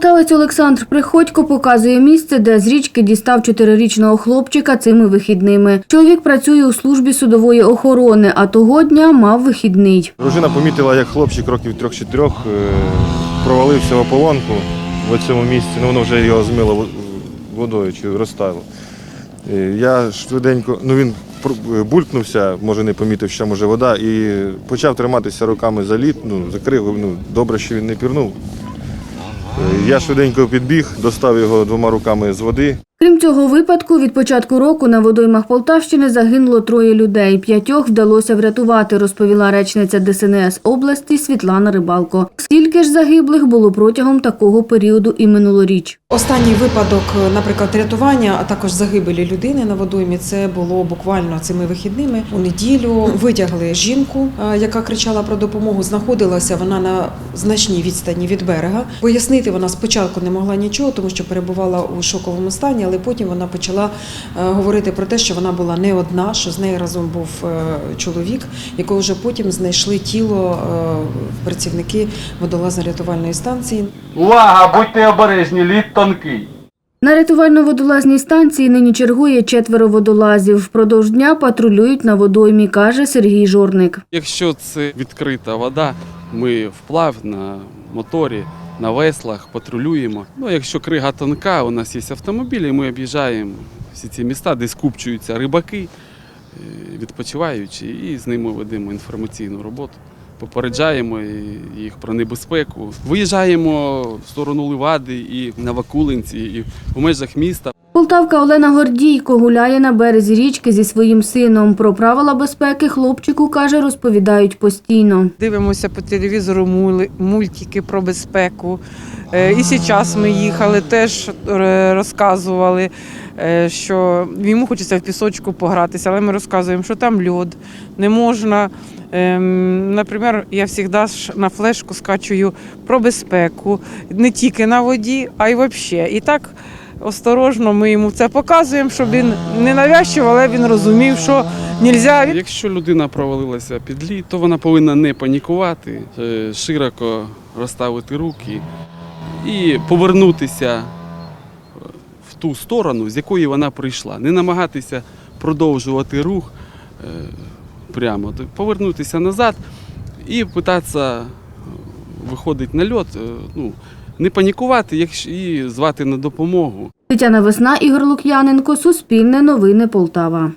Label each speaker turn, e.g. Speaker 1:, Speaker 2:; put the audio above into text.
Speaker 1: Полтавець Олександр Приходько показує місце, де з річки дістав чотирирічного хлопчика цими вихідними. Чоловік працює у службі судової охорони, а того дня мав вихідний.
Speaker 2: Дружина помітила, як хлопчик років трьох-чотирьох е, провалився в ополонку в цьому місці. Ну, воно вже його змило водою чи розтаяло. Е, Я швиденько, ну він пр- булькнувся, може не помітив, що може вода, і почав триматися руками за лід, ну, закрив, ну, добре, що він не пірнув. Е, Я швиденько підбіг, достав його двома руками з води.
Speaker 1: Крім цього випадку, від початку року на водоймах Полтавщини загинуло троє людей. П'ятьох вдалося врятувати, розповіла речниця ДСНС області Світлана Рибалко. Стільки ж загиблих було протягом такого періоду і минулоріч.
Speaker 3: Останній випадок, наприклад, рятування, а також загибелі людини на водоймі, це було буквально цими вихідними. У неділю витягли жінку, е, яка кричала про допомогу. Знаходилася вона на значній відстані від берега. Пояснити вона спочатку не могла нічого, тому що перебувала у шоковому стані, але потім вона почала е, говорити про те, що вона була не одна, що з нею разом був е, чоловік, якого вже потім знайшли тіло е, працівники водолазно-рятувальної станції.
Speaker 4: Увага, будьте обережні, лід тонкий.
Speaker 1: На рятувально-водолазній станції нині чергує четверо водолазів. Впродовж дня патрулюють на водоймі, каже Сергій Жорник.
Speaker 5: Якщо це відкрита вода, ми вплав на моторі, на веслах патрулюємо. Ну, якщо крига тонка, у нас є автомобілі, ми об'їжджаємо всі ці міста, де скупчуються рибаки, відпочиваючи, і з ними ведемо інформаційну роботу. Попереджаємо їх про небезпеку. Виїжджаємо в сторону Ливади і на Вакулинці, і в межах міста.
Speaker 1: Полтавка Олена Гордійко гуляє на березі річки зі своїм сином. Про правила безпеки хлопчику, каже, розповідають постійно.
Speaker 6: Дивимося по телевізору мультики про безпеку. Е, І зараз ми їхали, теж е, розказували, е, що йому хочеться в пісочку погратися, але ми розказуємо, що там льод, не можна. Ем, Наприклад, я завжди на флешку скачую про безпеку, не тільки на воді, а й взагалі. І так осторожно ми йому це показуємо, щоб він не навязчиво, але він розумів, що не можна
Speaker 5: Якщо людина провалилася під лід, то вона повинна не панікувати, е, широко розставити руки і повернутися е, в ту сторону, з якої вона прийшла. Не намагатися продовжувати рух е, прямо, повернутися назад і питатися виходити на льот, ну, не панікувати і звати на допомогу.
Speaker 1: Тетяна Весна, Ігор Лук'яненко, Суспільне новини Полтава.